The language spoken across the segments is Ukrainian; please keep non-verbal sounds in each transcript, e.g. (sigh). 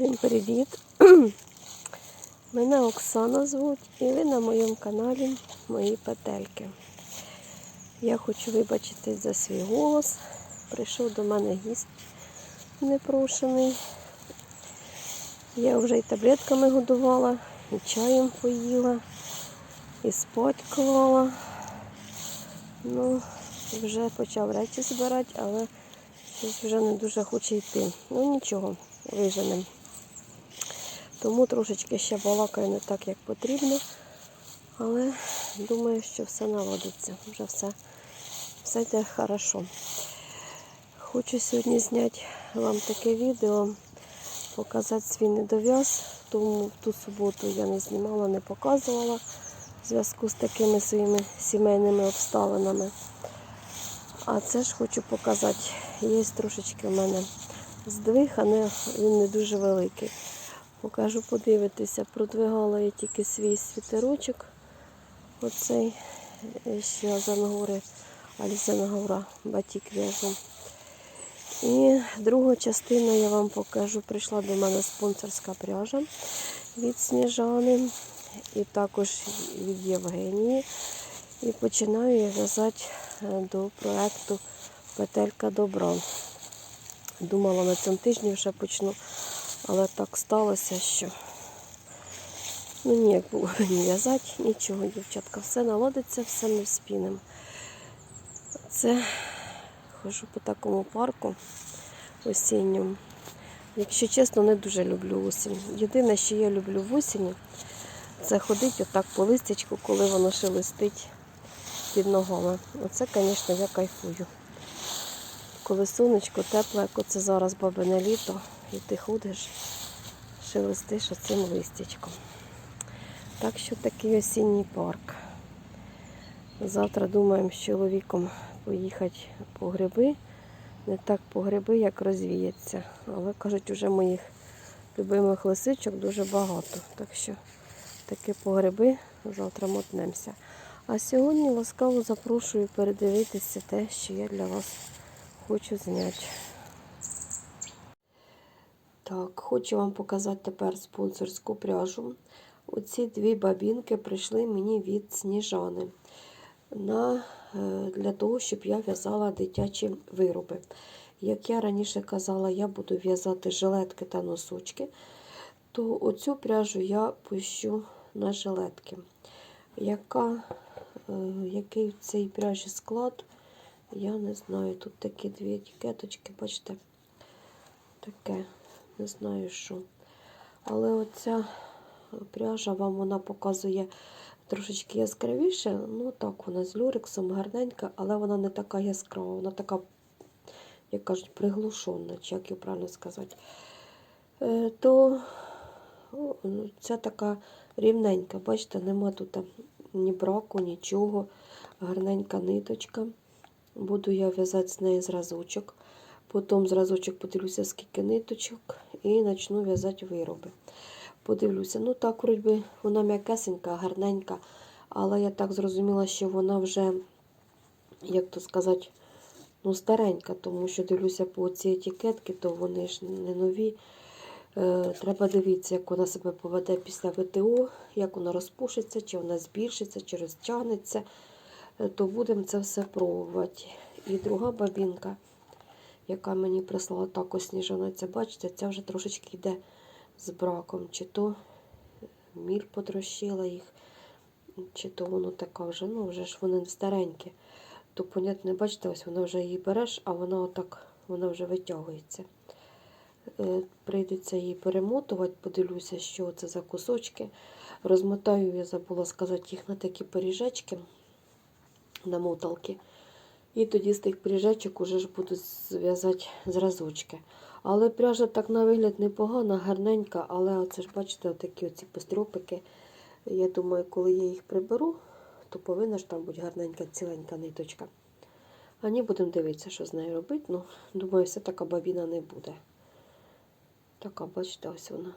Всім привіт! (clears throat) Мене Оксана звуть і ви на моєму каналі Мої Петельки. Я хочу вибачитись за свій голос. Прийшов до мене гість непрошений. Я вже і таблетками годувала, і чаєм поїла, і спать клала. Ну, вже почав речі збирати, але щось вже не дуже хоче йти. Ну нічого, виженемо. Тому трошечки ще балакаю не так, як потрібно. Але думаю, що все наладиться. Вже все, все йде хорошо. Хочу сьогодні зняти вам таке відео, показати свій недов'яз. Тому ту суботу я не знімала, не показувала в зв'язку з такими своїми сімейними обставинами. А це ж хочу показати. Є трошечки в мене здвиг, а не, він не дуже великий. Покажу, подивитися. Продвигала я тільки свій світерочок. Оцей, е, що з Ангори, Альзенгора, батік в'яжу. І другу частину я вам покажу. Прийшла до мене спонсорська пряжа від Сніжани і також від Євгенії. І починаю я в'язати е, до проєкту Петелька добра. Думала, на цьому тижні вже почну, але так сталося, що ну ніяк було (laughs) мені в'язати, нічого, дівчатка, все наладиться, все ми вспінемо. Це хожу по такому парку осінньому. Якщо чесно, не дуже люблю осінь. Єдине, що я люблю в осінні, це ходити отак по листячку, коли воно шелестить під ногами. Оце, звісно, я кайфую. Коли сонечко тепле, як оце зараз бабине літо, і ти ходиш, шелестиш оцим листячком. Так що такий осінній парк. Завтра думаємо з чоловіком поїхати по гриби. Не так по гриби, як розвіється. Але кажуть, вже моїх любимих лисичок дуже багато. Так що таки по гриби завтра мотнемося. А сьогодні ласкаво запрошую передивитися те, що я для вас хочу зняти. Так, хочу вам показати тепер спонсорську пряжу. Оці дві бабінки прийшли мені від Сніжани на, е, для того, щоб я в'язала дитячі вироби. Як я раніше казала, я буду в'язати жилетки та носочки, то оцю пряжу я пущу на жилетки. Яка, е, який в цій пряжі склад, я не знаю. Тут такі дві етикеточки, бачите, таке, не знаю що. Але оця пряжа вам вона показує трошечки яскравіше. Ну так, вона з люрексом гарненька, але вона не така яскрава, вона така, як кажуть, приглушена, чи як її правильно сказати. Е, То о, ця така рівненька, бачите, нема тут ні браку, нічого. Гарненька ниточка. Буду я в'язати з неї зразочок. Потім зразочок подивлюся, скільки ниточок, і почну в'язати вироби. Подивлюся. Ну так, вроді вона м'якесенька, гарненька, але я так зрозуміла, що вона вже, як то сказати, ну, старенька, тому що дивлюся по ці етикетки, то вони ж не нові. Е, Треба дивитися, як вона себе поведе після ВТО, як вона розпушиться, чи вона збільшиться, чи розтягнеться. Е, То будемо це все пробувати. І друга бабінка, яка мені прислала також сніжана, це бачите, ця вже трошечки йде з браком. Чи то міль потрощила їх, чи то воно така вже, ну вже ж вони старенькі. То, понятно, бачите, ось вона вже її береш, а вона отак вона вже витягується. Е, Прийдеться її перемотувати, подивлюся, що це за кусочки. Розмотаю, я забула сказати, їх на такі поріжечки, на моталки. І тоді з тих поріжечок уже ж буду зв'язати зразочки. Але пряжа так на вигляд непогана, гарненька, але оце ж, бачите, отакі оці пострюпики. Я думаю, коли я їх приберу, то повинна ж там бути гарненька, ціленька ниточка. А ні, будемо дивитися, що з нею робити. Ну, думаю, все така бабіна не буде. Така, бачите, ось вона.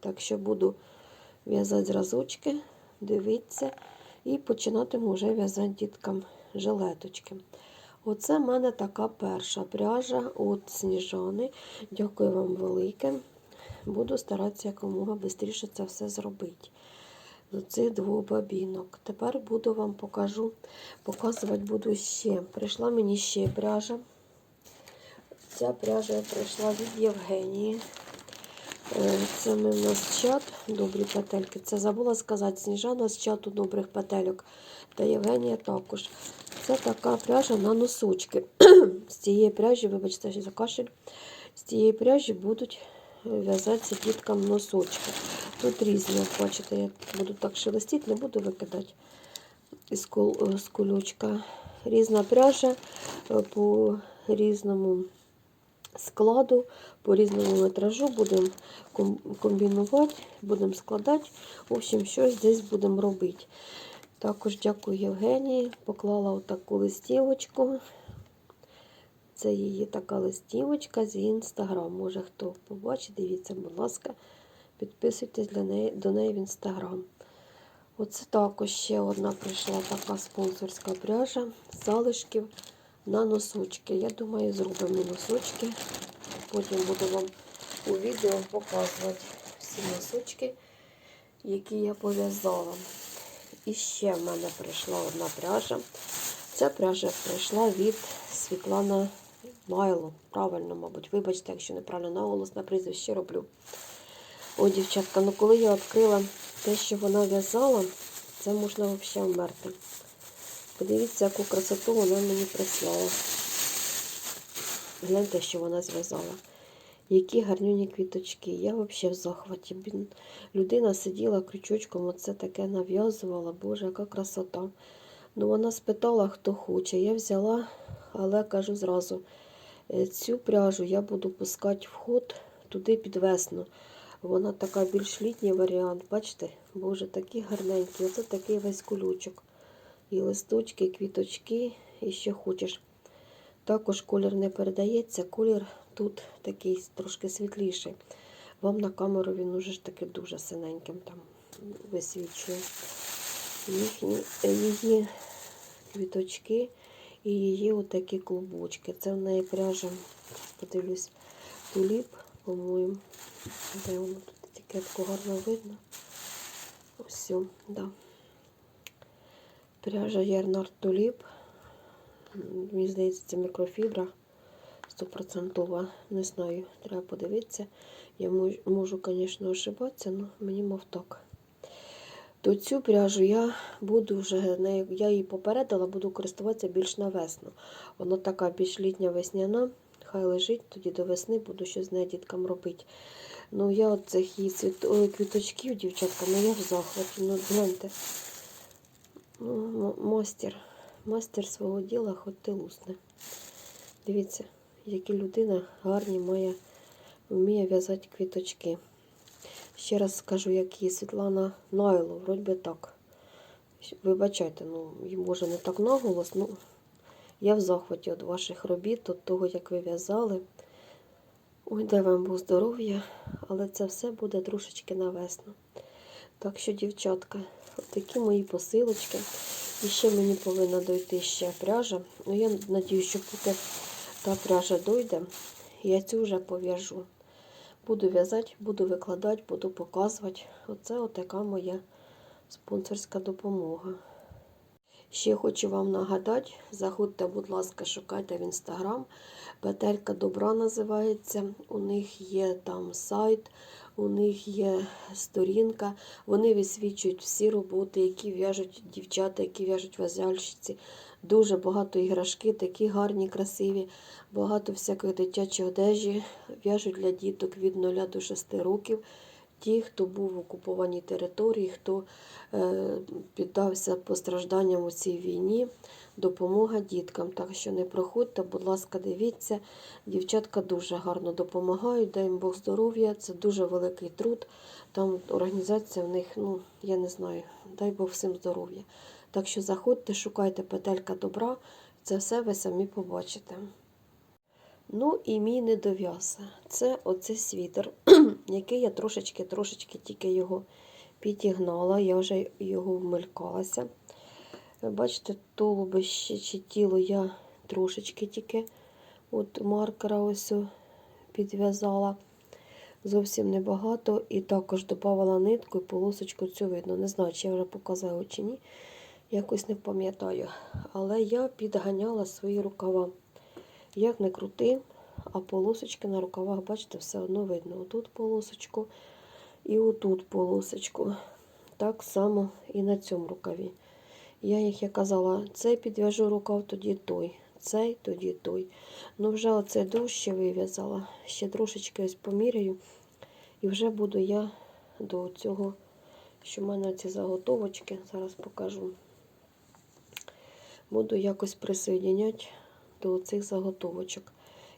Так що буду в'язати зразочки, дивитися, і починатиму вже в'язати діткам жилеточки. Оце в мене така перша пряжа від Сніжани. Дякую вам велике. Буду старатися якомога швидше це все зробити. З цих двох бабінок. Тепер буду вам покажу, показувати буду ще. Прийшла мені ще пряжа. Ця пряжа прийшла від Євгенії. Е, Це ми в нас чат добрі петельки. Це забула сказати Сніжана з чату добрих петельок. Та Євгенія також. Це така пряжа на носочки. (clears throat) З цієї пряжі, вибачте, за кашель. З цієї пряжі будуть е, в'язатися діткам носочки. Тут різні, бачите, я буду так шелестити, не буду викидати із з кулючка. Різна пряжа е, по різному складу, по різному метражу будемо комбінувати, будемо складати. В общем, щось десь будемо робити. Також дякую Євгенії. Поклала отаку листівочку. Це її така листівочка з інстаграм. Може хто побачить, дивіться, будь ласка, підписуйтесь для неї, до неї в інстаграм. Оце також ще одна прийшла така спонсорська пряжа з залишків на носочки. Я думаю, зробимо носочки. Потім буду вам у відео показувати всі носочки, які я пов'язала. І ще в мене прийшла одна пряжа. Ця пряжа прийшла від Світлана Майло. Правильно, мабуть. Вибачте, якщо неправильно наголос на прізвище роблю. О, дівчатка, ну коли я відкрила те, що вона в'язала, це можна взагалі вмерти. Подивіться, яку красоту вона мені прислала. Гляньте, що вона зв'язала. Які гарнюні квіточки. Я взагалі в захваті. Людина сиділа крючочком, оце таке нав'язувала. Боже, яка красота. Ну, вона спитала, хто хоче. Я взяла, але кажу зразу, е, цю пряжу я буду пускати в ход туди під весну. Вона така більш літній варіант. Бачите? Боже, такі гарненькі. Оце такий весь кулючок. І листочки, і квіточки, і що хочеш. Також колір не передається. Колір тут такий трошки світліший. Вам на камеру він уже ж таки дуже синеньким там висвічує. Їхні, її квіточки і її отакі клубочки. Це в неї пряжа, подивлюсь, туліп, по-моєму. Де воно тут етикетку гарно видно. Ось, о, да. Пряжа Ярнард Туліп. Мені здається, це мікрофібра стопроцентова. Не знаю, треба подивитися. Я можу, звісно, ошибатися, але мені мов так. То цю пряжу я буду вже я її попередила, буду користуватися більш на весну. Вона така більш літня весняна. Хай лежить, тоді до весни буду щось з нею діткам робити. Ну, я от її цвіт... Квіточків, дівчатка, ну я в захваті. Ну, гляньте. Ну, мастер. Мастер свого діла, хоч ти лусне. Дивіться, які людина гарні має, вміє в'язати квіточки. Ще раз скажу, як її Світлана Найло, вроді би так. Вибачайте, ну, може не так наголос, ну я в захваті від ваших робіт, від того, як ви в'язали. Ой, дай вам Бог здоров'я, але це все буде трошечки на весну. Так що, дівчатка, такі мої посилочки. І ще мені повинна дойти ще пряжа. Ну, я сподіваюся, що поки та пряжа дойде, я цю вже пов'яжу. Буду в'язати, буду викладати, буду показувати. Оце отака моя спонсорська допомога. Ще хочу вам нагадати, заходьте, будь ласка, шукайте в інстаграм. Петелька добра називається. У них є там сайт, у них є сторінка. Вони висвічують всі роботи, які в'яжуть дівчата, які в'яжуть в'язальщиці. Дуже багато іграшки, такі гарні, красиві, багато всякої дитячої одежі. В'яжуть для діток від 0 до 6 років. Ті, хто був в окупованій території, хто е, піддався постражданням у цій війні, допомога діткам. Так що не проходьте, будь ласка, дивіться. Дівчатка дуже гарно допомагають, дай їм Бог здоров'я. Це дуже великий труд. Там організація в них, ну, я не знаю, дай Бог всім здоров'я. Так що заходьте, шукайте петелька добра, це все ви самі побачите. Ну і мій недов'яз. Це оцей світер, (clears throat) який я трошечки-трошечки тільки його підігнала, я вже його вмилькалася. Бачите, тулубище чи тіло я трошечки тільки от маркера ось підв'язала. Зовсім небагато. І також додавала нитку і полосочку цю видно. Не знаю, чи я вже показала чи ні. Якось не пам'ятаю. Але я підганяла свої рукава. Як не крути, а полосочки на рукавах, бачите, все одно видно. Отут полосочку і отут полосочку. Так само і на цьому рукаві. Я їх, як казала, цей підв'яжу рукав, тоді той, цей, тоді той. Ну, вже оце дужче вив'язала. Ще трошечки ось поміряю. І вже буду я до цього, що в мене ці заготовочки, зараз покажу. Буду якось присоединяти до цих заготовочок.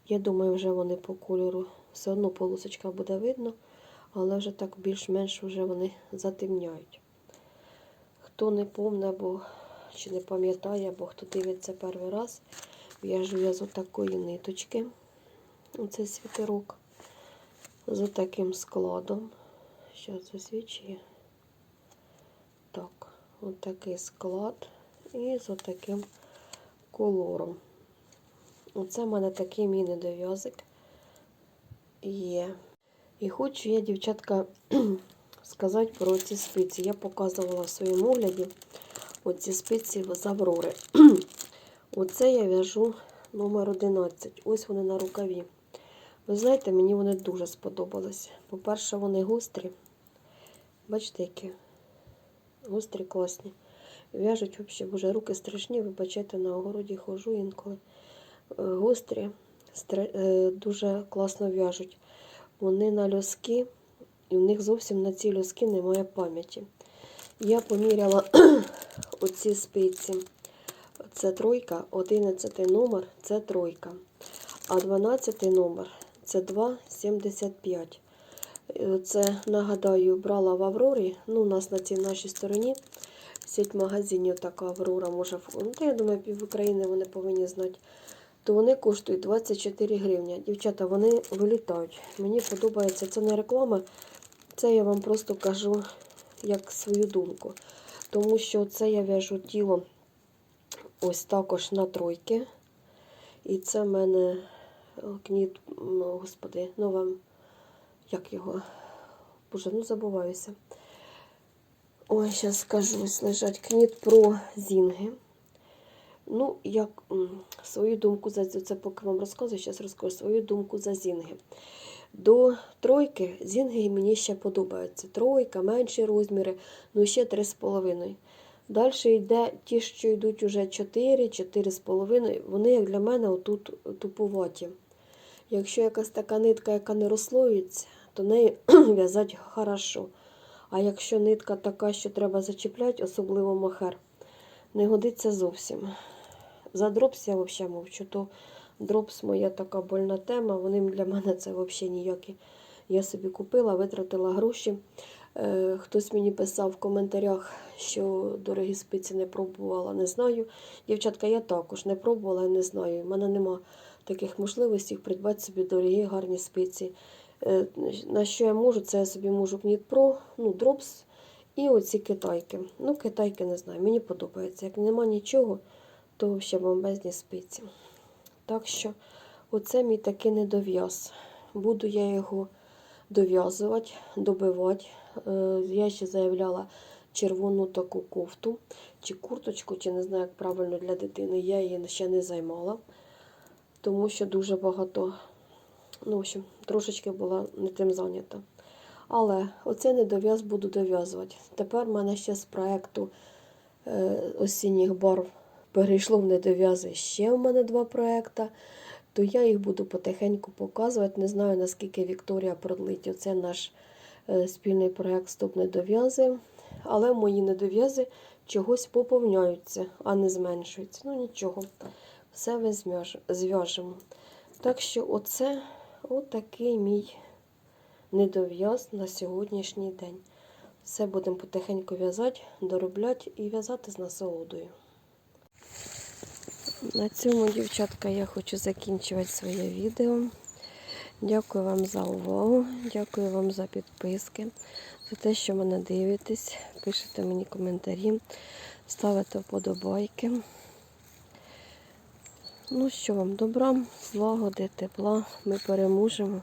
Я думаю, вже вони по кольору все одно полосочка буде видно, але вже так більш-менш вже вони затемняють. Хто не помне, або чи не пам'ятає, або хто дивиться перший раз, в'яжу я з отакої ниточки. Оце світерок з отаким складом. Зараз засвічує. Так, отакий склад і з отаким колором. Оце в мене такий мій недов'язик є. І хочу я, дівчатка, (clears throat) сказати про ці спиці. Я показувала в своєму огляді оці спиці з Аврори. (clears throat) Оце я в'яжу номер 11. Ось вони на рукаві. Ви знаєте, мені вони дуже сподобались. По-перше, вони гострі. Бачите, які? Гострі, класні. В'яжуть взагалі, боже, руки страшні, вибачайте, на огороді ходжу інколи. Гострі, е, дуже класно в'яжуть. Вони на льоски, і в них зовсім на ці льоски немає пам'яті. Я поміряла (clears throat) оці спиці. Це тройка, 11 номер це тройка. А 12 номер це 2,75. Е, Це, нагадаю, брала в Аврорі. Ну, у нас на цій нашій стороні сеть магазинів така Аврора може. Ну, я думаю, пів України вони повинні знати. То вони коштують 24 гривні. Дівчата, вони вилітають. Мені подобається. Це не реклама. Це я вам просто кажу як свою думку. Тому що це я в'яжу тіло ось також на тройки. І це в мене е, кніт, господи, ну вам, як його? Боже, ну забуваюся. Ой, зараз скажу, лежать кніт про зінги. Ну, як свою думку за це поки вам розказую, зараз розкажу свою думку за зінги. До тройки зінги мені ще подобаються. Тройка, менші розміри, ну ще 3,5. Далі йде ті, що йдуть уже 4, 4,5. Вони, як для мене, отут туповаті. Якщо якась така нитка, яка не розслоюється, то нею (clears throat) в'язати хорошо. А якщо нитка така, що треба зачіпляти, особливо махер, не годиться зовсім. За дропс я взагалі мовчу, то дропс моя така больна тема. Вони для мене це взагалі ніякі. Я собі купила, витратила гроші. Е, Хтось мені писав в коментарях, що дорогі спиці не пробувала, не знаю. Дівчатка, я також не пробувала не знаю. У мене нема таких можливостей придбати собі дорогі гарні спиці. Е, На що я можу, це я собі можу Pro, ну, дропс і оці китайки. Ну, китайки не знаю, мені подобається. Як нема нічого, то взагалі бомбезні спиці. Так що, оце мій такий недов'яз. Буду я його дов'язувати, добивати. Е, Я ще заявляла червону таку кофту, чи курточку, чи не знаю, як правильно для дитини. Я її ще не займала, тому що дуже багато, ну, в общем, трошечки була не тим зайнята. Але оцей недов'яз буду дов'язувати. Тепер в мене ще з проєкту е, осінніх барв перейшло в недов'язи ще в мене два проекти, то я їх буду потихеньку показувати. Не знаю, наскільки Вікторія продлить оце наш е, спільний проект Стоп недов'язи. Але мої недов'язи чогось поповняються, а не зменшуються. Ну нічого, все ми зв'яжемо. Так що, оце отакий мій недов'яз на сьогоднішній день. Все будемо потихеньку в'язати, доробляти і в'язати з насолодою. На цьому, дівчатка, я хочу закінчувати своє відео. Дякую вам за увагу, дякую вам за підписки, за те, що мене дивитесь, пишете мені коментарі, ставите вподобайки. Ну що вам, добра, злагоди, тепла, ми переможемо.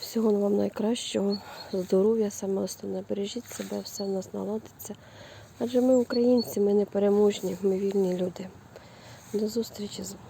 Всього вам найкращого, здоров'я, саме основне. Бережіть себе, все в нас наладиться. Адже ми українці, ми не переможні, ми вільні люди. До зустрічі з вами.